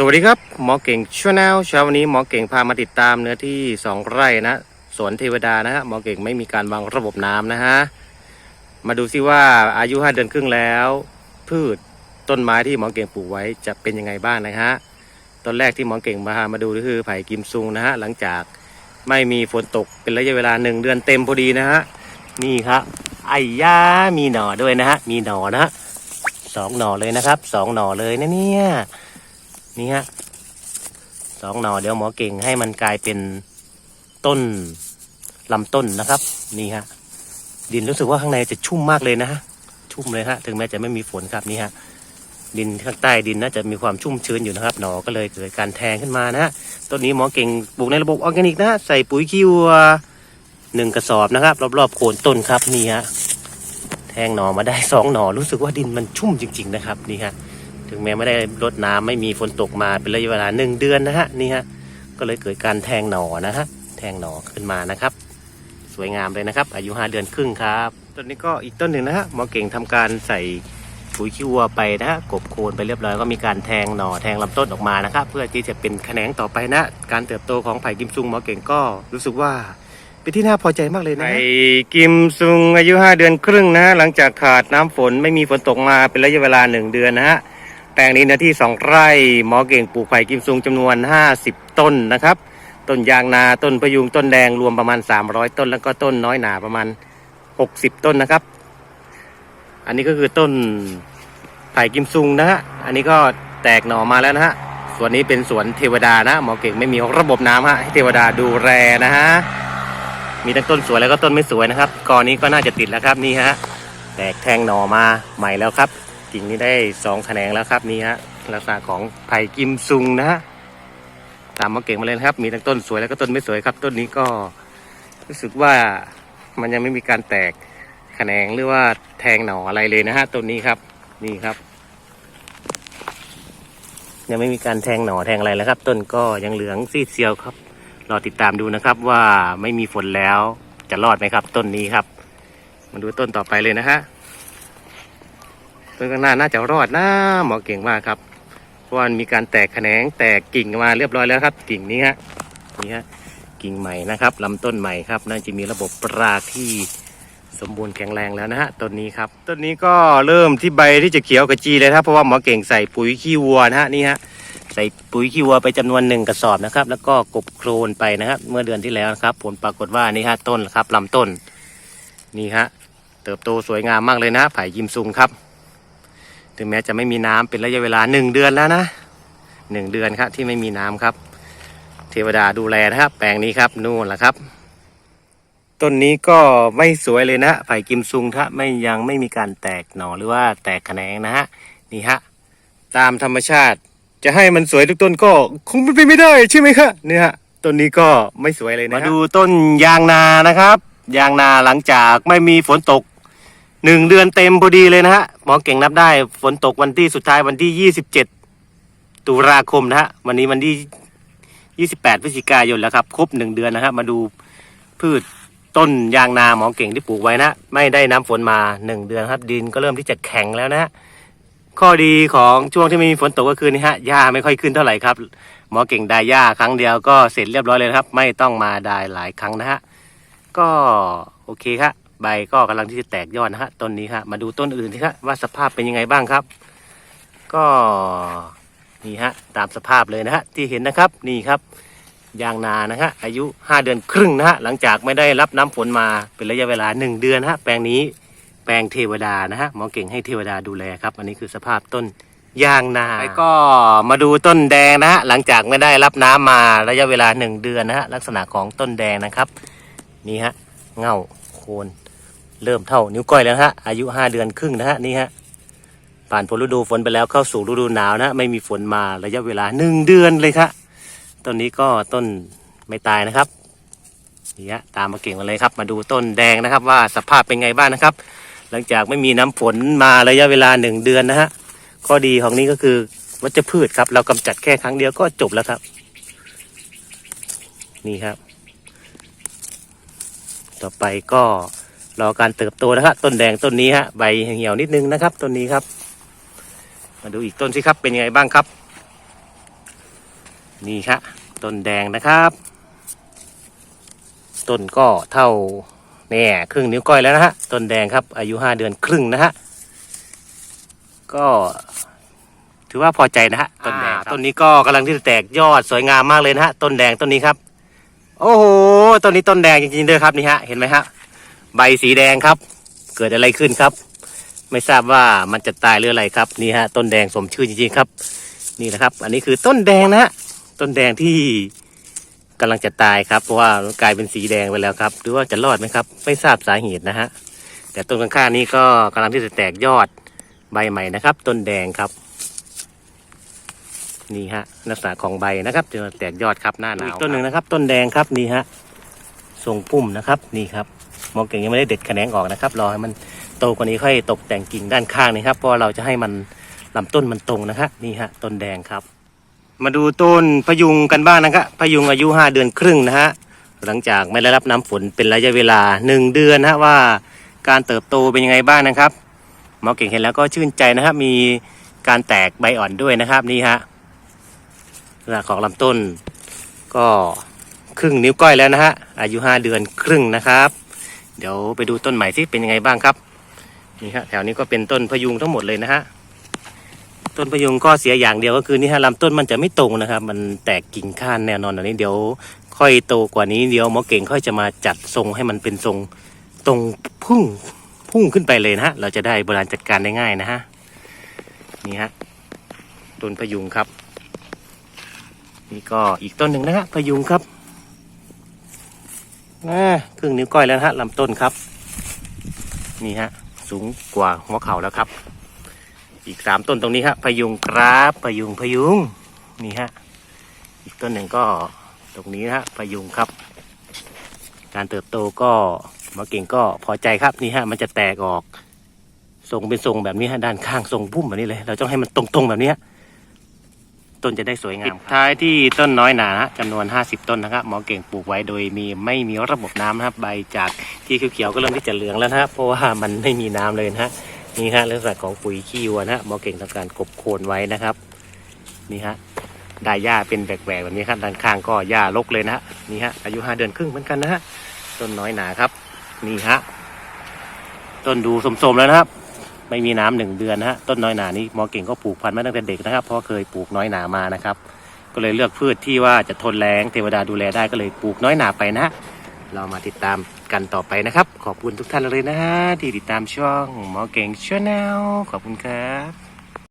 สวัสดีครับ หมอเก่งชาแนลเช้าวันนี้หมอเก่งพามาติดตามเนื้อที่ 2 ไร่นะสวนเทวดานะฮะหมอเก่งไม่มีการวางระบบน้ำนะฮะมาดูซิว่าอายุ 5 เดือนครึ่งแล้ว พืชต้นไม้ที่หมอเก่งปลูกไว้จะเป็นยังไงบ้างนะฮะต้นแรกที่หมอเก่งมามาดูก็คือไผ่กิมซุงนะฮะหลังจากไม่มีฝนตกเป็นระยะเวลา 1 เดือนเต็มพอดีนะฮะนี่ครับไอ้ย่ามีหน่อด้วยนะฮะมีหน่อนะฮะสองหน่อเลยนะครับสองหน่อเลยนะเนี่ย นี่ฮะสองหน่อเดี๋ยวหมอเก่งให้มันกลายเป็นต้นลำต้นนะครับ นี่ฮะ ดินรู้สึกว่าข้างในจะชุ่มมากเลยนะฮะชุ่มเลยฮะถึงแม้จะไม่มีฝนครับนี่ฮะดินข้างใต้ดินน่าจะมีความชุ่มชื้นอยู่นะครับ หนอก็เลยเกิดการแทงขึ้นมานะฮะต้นนี้หมอเก่งปลูกในระบบออร์แกนิกนะฮะใส่ปุ๋ยขี้วัวหนึ่งกระสอบนะครับ รอบๆโคนต้นครับนี่ฮะแทงหน่อมาได้สองหน่อรู้สึกว่าดินมันชุ่มจริง ๆ นะครับนี่ฮะ ถึงแม้ไม่ได้รดน้ำไม่มีฝนตกมาเป็นระยะเวลาหนึ่งเดือนนะฮะนี่ฮะก็เลยเกิดการแทงหน่อนะฮะแทงหน่อขึ้นมานะครับ สวยงามเลยนะครับ อายุห้าเดือนครึ่งครับต้นนี้ก็อีกต้นหนึ่งนะฮะหมอเก่งทำการใส่ปุ๋ยขี้วัวไปนะฮะกบโคนไปเรียบร้อยก็มีการแทงหน่อแทงลำต้นออกมานะครับ เพื่อที่จะเป็นแขนงต่อไปนะ การเติบโตของไผ่กิมซุงหมอเก่งก็รู้สึกว่าเป็นที่น่าพอใจมากเลยนะไผ่กิมซุงอายุ 5 เดือนครึ่งนะ หลังจากขาดน้ำฝนไม่มีฝนตกมาเป็นระยะเวลา 1 เดือนนะฮะ ปลงนี้เนื้อที่ 2 ไร่หมอเก่งปลูกไผ่กิมซุงจำนวน 50 ต้นนะครับ ต้นยางนาต้นพะยุงต้นแดงรวมประมาณ 300 ต้น แล้วก็ต้นน้อยหนาประมาณ 60 ต้นนะครับ อันนี้ก็คือต้นไผ่กิมซุงนะฮะอันนี้ก็แตกหน่อมาแล้วนะฮะส่วนนี้เป็นสวนเทวดานะหมอเก่งไม่มีระบบน้ำฮะให้เทวดาดูแลนะฮะมีทั้งต้นสวยแล้วก็ต้นไม่สวยนะครับกอนี้ก็น่าจะติดแล้วครับนี่ฮะแตกแทงหน่อมาใหม่แล้วครับ กิ่งนี้ได้สองแขนงแล้วครับนี่ฮะลักษณะของไผ่กิมซุงนะฮะตามมาเก่งมาเลยนะครับ มีทั้งต้นสวยแล้วก็ต้นไม่สวยครับ ต้นนี้ก็รู้สึกว่ามันยังไม่มีการแตกแขนงหรือว่าแทงหน่ออะไรเลยนะฮะต้นนี้ครับนี่ครับ ยังไม่มีการแทงหน่อแทงอะไรแล้วครับ ต้นก็ยังเหลืองซีดเซียวครับรอติดตามดูนะครับว่าไม่มีฝนแล้วจะรอดไหมครับ ต้นนี้ครับ มาดูต้นต่อไปเลยนะฮะ ต้นข้างหน้าน่าจะรอดนะหมอเก่งมากครับเพราะว่ามีการแตกแขนงแตกกิ่งมาเรียบร้อยแล้วครับ กิ่งนี้ฮะนี่ฮะกิ่งใหม่นะครับลำต้นใหม่ครับน่าจะมีระบบรากที่สมบูรณ์แข็งแรงแล้วนะฮะต้นนี้ครับต้นนี้ก็เริ่มที่ใบที่จะเขียวกระจีเลยครับเพราะว่าหมอเก่งใส่ปุ๋ยขี้วัวนะฮะนี่ฮะใส่ปุ๋ยขี้วัวไปจำนวนหนึ่งกระสอบนะครับ แล้วก็กบโครนไปนะครับเมื่อเดือนที่แล้วนะครับ ผลปรากฏว่านี่ฮะต้นครับลำต้น นี่ฮะเติบโตสวยงามมากเลยนะไผ่ยิมซุงครับ ถึงแม้จะไม่มีน้ำเป็นระยะเวลาหนึ่งเดือนแล้วนะหนึ่งเดือนครับที่ไม่มีน้ำครับ เทวดาดูแลนะครับ แปลงนี้ครับนู่นแหละครับ ต้นนี้ก็ไม่สวยเลยนะไผ่กิมซุงถ้าไม่ยังไม่มีการแตกหน่อหรือว่าแตกแขนงนะฮะนี่ฮะตามธรรมชาติจะให้มันสวยทุกต้นก็คงเป็นไปไม่ได้ใช่ไหมครับเนี่ยต้นนี้ก็ไม่สวยเลยนะมาดูต้นยางนานะครับ ยางนาหลังจากไม่มีฝนตก หนึ่งเดือนเต็มพอดีเลยนะฮะหมอเก่งนับได้ ฝนตกวันที่สุดท้ายวันที่ยี่สิบเจ็ดตุลาคมนะฮะวันนี้วันที่ยี่สิบแปดพฤศจิกายนแล้วครับครบหนึ่งเดือนนะครับมาดูพืชต้นยางนาหมอเก่งที่ปลูกไว้นะไม่ได้น้ำฝนมาหนึ่งเดือนครับ ดินก็เริ่มที่จะแข็งแล้วนะฮะข้อดีของช่วงที่ไม่มีฝนตกก็คือนี่ฮะหญ้าไม่ค่อยขึ้นเท่าไหร่ครับหมอเก่งไดายหญ้าครั้งเดียวก็เสร็จเรียบร้อยเลยครับ ไม่ต้องมาไดายหลายครั้งนะฮะก็โอเคครับ ใบก็กำลังที่จะแตกยอดนะฮะต้นนี้ครับมาดูต้นอื่นที่ครับว่าสภาพเป็นยังไงบ้างครับ ก็นี่ฮะตามสภาพเลยนะฮะที่เห็นนะครับนี่ครับยางนานะฮะอายุ 5 เดือนครึ่งนะฮะหลังจากไม่ได้รับน้ำฝนมาเป็นระยะเวลา 1 เดือนฮะแปลงนี้แปลงเทวดานะฮะหมอเก่งให้เทวดาดูแลครับ อันนี้คือสภาพต้นยางนาไปก็มาดูต้นแดงนะฮะหลังจากไม่ได้รับน้ำมาระยะเวลาหนึ่งเดือนนะฮะลักษณะของต้นแดงนะครับ นี่ฮะเงาโคน เริ่มเท่านิ้วก้อยแล้วฮะอายุห้าเดือนครึ่งนะฮะนี่ฮะผ่านพ้นฤดูฝนไปแล้วเข้าสู่ฤดูหนาวนะไม่มีฝนมาระยะเวลาหนึ่งเดือนเลยครับต้นนี้ก็ต้นไม่ตายนะครับนี่ฮะตามมาเก่งมาเลยครับ มาดูต้นแดงนะครับว่าสภาพเป็นไงบ้างนะครับ หลังจากไม่มีน้ำฝนมาระยะเวลาหนึ่งเดือนนะฮะข้อดีของนี้ก็คือวัชพืชครับ เรากำจัดแค่ครั้งเดียวก็จบแล้วครับ นี่ครับ ต่อไปก็ รอการเติบโตนะครับต้นแดงต้นนี้ฮะใบเหี่ยวนิดนึงนะครับต้นนี้ครับ มาดูอีกต้นสิครับเป็นยังไงบ้างครับ นี่ครับต้นแดงนะครับ ต้นก็เท่าเนี่ยครึ่งนิ้วก้อยแล้วนะฮะต้นแดงครับ อายุห้าเดือนครึ่งนะฮะก็ถือว่าพอใจนะฮะต้นแดงต้นนี้ก็กำลังที่จะแตกยอดสวยงามมากเลยนะฮะต้นแดงต้นนี้ครับ โอ้โหต้นนี้ต้นแดงจริงๆด้วยครับนี่ฮะเห็นไหมฮะ ใบสีแดงครับ เกิดอะไรขึ้นครับ ไม่ทราบว่ามันจะตายหรืออะไรครับนี่ฮะต้นแดงสมชื่อจริงๆครับ นี่นะครับ อันนี้คือต้นแดงนะฮะต้นแดงที่กำลังจะตายครับเพราะว่ากลายเป็นสีแดงไปแล้วครับ หรือว่าจะรอดไหมครับ ไม่ทราบสาเหตุนะฮะแต่ต้นข้างๆนี้ก็กำลังที่จะแตกยอดใบใหม่นะครับ ต้นแดงครับ นี่ฮะลักษณะของใบนะครับจะแตกยอดครับหน้าหนาวอีกต้นหนึ่งนะครับ ต้นแดงครับนี่ฮะทรงพุ่มนะครับ นี่ครับห มอเก่งยังไม่ได้เด็ดแขนงออกนะครับ รอให้มันโตกว่านี้ค่อยตกแต่งกิ่งด้านข้างนี่ครับ เพราะเราจะให้มันลำต้นมันตรงนะฮะนี่ฮะต้นแดงครับ มาดูต้นพยุงกันบ้างนะครับพยุงอายุห้าเดือนครึ่งนะฮะหลังจากไม่ได้รับน้ำฝนเป็นระยะเวลาหนึ่งเดือนนะฮะว่าการเติบโตเป็นยังไงบ้างนะครับหมอเก่งเห็นแล้วก็ชื่นใจนะครับ มีการแตกใบอ่อนด้วยนะครับนี่ฮะลักษณะของลำต้นก็ครึ่งนิ้วก้อยแล้วนะฮะอายุห้าเดือนครึ่งนะครับ เดี๋ยวไปดูต้นใหม่ที่เป็นยังไงบ้างครับนี่ฮะแถวนี้ก็เป็นต้นพยุงทั้งหมดเลยนะฮะต้นพยุงก็เสียอย่างเดียวก็คือนี่ฮะลำต้นมันจะไม่ตรงนะครับ มันแตกกิ่งข้านแน่นอนอันนี้เดี๋ยวค่อยโตกว่านี้เดี๋ยวหมอเก่งค่อยจะมาจัดทรงให้มันเป็นทรงตรงพุ่งพุ่งขึ้นไปเลยนะฮะเราจะได้บริหารจัดการได้ง่ายนะฮะนี่ฮะต้นพยุงครับ นี่ก็อีกต้นหนึ่งนะฮะพยุงครับ นะครึ่งนิ้วก้อยแล้วฮะลำต้นครับ นี่ฮะ สูงกว่าหัวเข่าแล้วครับ อีกสามต้นตรงนี้ฮะพยุงครับพยุงพยุงนี่ฮะอีกต้นหนึ่งก็ตรงนี้นะฮะพยุงครับ การเติบโตก็มาเก่งก็พอใจครับนี่ฮะ มันจะแตกออกทรงเป็นทรงแบบนี้ฮะด้านข้างทรงพุ่มแบบนี้เลย เราต้องให้มันตรงๆแบบนี้ ต้นจะได้สวยงามท้ายที่ต้นน้อยหนานะจำนวน 50 ต้นนะครับหมอเก่งปลูกไว้โดยมีไม่มีระบบน้ำนะครับ ใบจากที่เขียวๆก็เริ่มที่จะเหลืองแล้วนะครับเพราะว่ามันไม่มีน้ำเลยนะฮะนี่ฮะลักษณะของปุ๋ยขี้วัวนะหมอเก่งทำการกบโคนไว้นะครับนี่ฮะได้หญ้าเป็นแหวกๆแบบนี้ครับด้านข้างก็หญ้ารกเลยนะฮะนี่ฮะอายุห้าเดือนครึ่งเหมือนกันนะฮะต้นน้อยหนาครับ นี่ฮะต้นดูสมๆแล้วนะครับ ไม่มีน้ำหนึ่งเดือนนะฮะต้นน้อยหนานี้หมอเก่งก็ปลูกพันธุ์มาตั้งแต่เด็กนะครับ เพราะเคยปลูกน้อยหนามานะครับ ก็เลยเลือกพืชที่ว่าจะทนแรงเทวดาดูแลได้ก็เลยปลูกน้อยหนาไปนะฮะเรามาติดตามกันต่อไปนะครับ ขอบคุณทุกท่านเลยนะฮะที่ติดตามช่องหมอเก่งชาแนลขอบคุณครับ